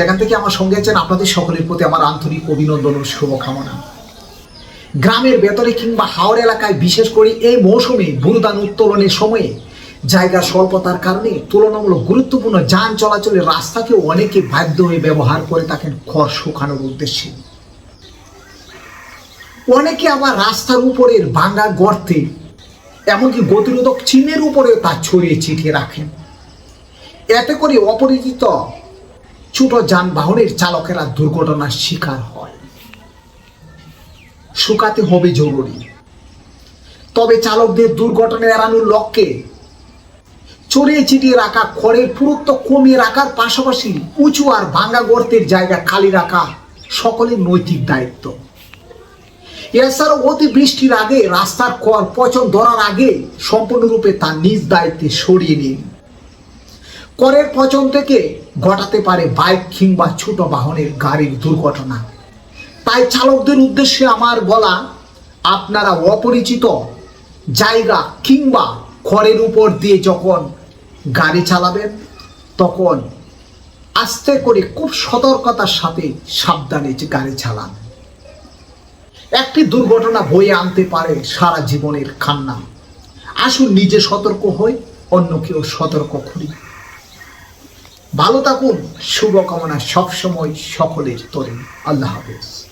যেখান থেকে আমার সঙ্গে আছেন আপনাদের সকলের প্রতি আমার আন্তরিক অভিনন্দন ও শুভকামনা। গ্রামের ভেতরে কিংবা হাওড় এলাকায়, বিশেষ করে এই মৌসুমে বুরুদান উত্তোলনের সময়ে জায়গা স্বল্পতার কারণে তুলনামূলক গুরুত্বপূর্ণ যান চলাচলের রাস্তাকে অনেকে বাধ্য হয়ে ব্যবহার করে থাকেন খড় শুকানোর উদ্দেশ্যে। অনেকে আবার রাস্তার উপরের ভাঙ্গা গর্তে, এমনকি গতিরোধক চিহ্নের উপরেও তা ছড়িয়ে ছিটিয়ে রাখেন। এতে করে অপরিচিত ছোট যানবাহনের চালকেরা দুর্ঘটনার শিকার হয়। শুকাতে হবে জরুরি। তবে চালকদের দুর্ঘটনা এড়ানোর লক্ষ্যে ছড়িয়ে ছিটিয়ে রাখা, খড়ের পুরুত্ব কমিয়ে রাখার পাশাপাশি উঁচু আর ভাঙ্গা গর্তের জায়গা খালি রাখা সকলের নৈতিক দায়িত্ব। এছাড়াও অতি বৃষ্টির আগে রাস্তার কর পচন ধরার আগে সম্পূর্ণরূপে তার নিজ দায়িত্বে সরিয়ে নিন। করের পচন থেকে ঘটাতে পারে বাইক কিংবা ছোট বাহনের গাড়ির দুর্ঘটনা। তাই চালকদের উদ্দেশ্যে আমার বলা, আপনারা অপরিচিত জায়গা কিংবা খড়ের উপর দিয়ে যখন গাড়ি চালাবেন, তখন আস্তে করে খুব সতর্কতার সাথে সাবধানে যে গাড়ি চালান। একটি দুর্ঘটনা বয়ে আনতে পারে সারা জীবনের কান্না। আসুন নিজে সতর্ক হই, অন্যকেও সতর্ক করি। ভালো থাকুন শুভকামনা সবসময় সকলের তরে। আল্লাহ হাফেজ।